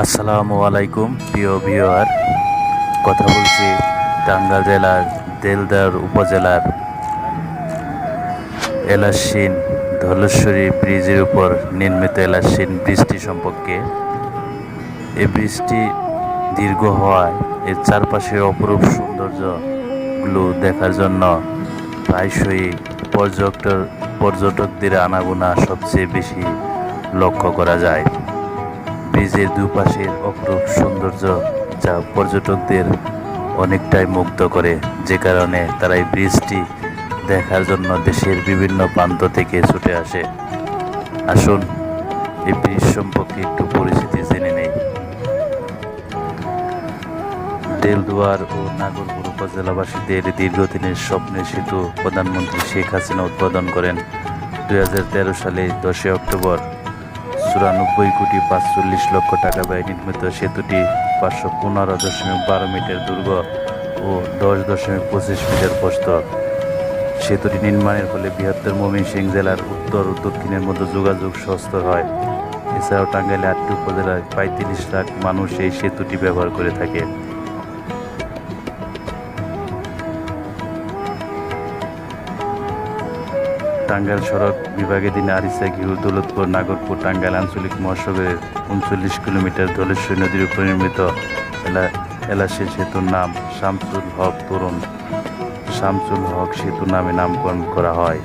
আসসালামু আলাইকুম, প্রিয় ভিওয়ার কথা বলছি টাঙ্গাইল জেলার দেলদার উপজেলার এলাসিন ধলেশ্বরী ব্রিজের উপর নির্মিত এলাসিন বৃষ্টি সম্পর্কে। এই বৃষ্টি দীর্ঘ হওয়ায় এর চারপাশের অপরূপ সৌন্দর্যগুলো দেখার জন্য প্রায়শই পর্যটক পর্যটকদের আনাগোনা সবচেয়ে বেশি লক্ষ্য করা যায়। ব্রিজের দুপাশের অপরূপ সৌন্দর্য যা পর্যটকদের অনেকটাই মুগ্ধ করে, যে কারণে তারা এই ব্রিজটি দেখার জন্য দেশের বিভিন্ন প্রান্ত থেকে ছুটে আসে। আসুন, এই ব্রিজ সম্পর্কে একটু পরিচিতি জেনে নেই। দেলদুয়ার ও নাগরপুর উপজেলাবাসীদের দীর্ঘদিনের স্বপ্নের সেতু প্রধানমন্ত্রী শেখ হাসিনা উদ্বোধন করেন দু হাজার তেরো সালে দশই অক্টোবর। চুরানব্বই কোটি পাঁচচল্লিশ লক্ষ টাকা ব্যয় নির্মিত সেতুটি পাঁচশো পনেরো দশমিক বারো মিটার দুর্গ ও দশ দশমিক পঁচিশ মিটার প্রস্ত সেতুটি নির্মাণের ফলে বৃহত্তর ময়মনসিংহ জেলার উত্তর ও দক্ষিণের মধ্যে যোগাযোগ সস্ত হয়। এছাড়াও টাঙ্গাইলে আটটি উপজেলায় পঁয়ত্রিশ লাখ মানুষ এই সেতুটি ব্যবহার করে থাকে। টাঙ্গাইল সড়ক বিভাগে দিন আরিসা ঘিউ দৌলতপুর, নাগরপুর, টাঙ্গাইল আঞ্চলিক মহাসড়কের উনচল্লিশ কিলোমিটার ধলেশ্বরী নদীর উপর নির্মিত এলা এলাসি সেতুর নাম শামসুল হক, তরুণ শামসুল হক সেতু নামে নামকরণ করা হয়।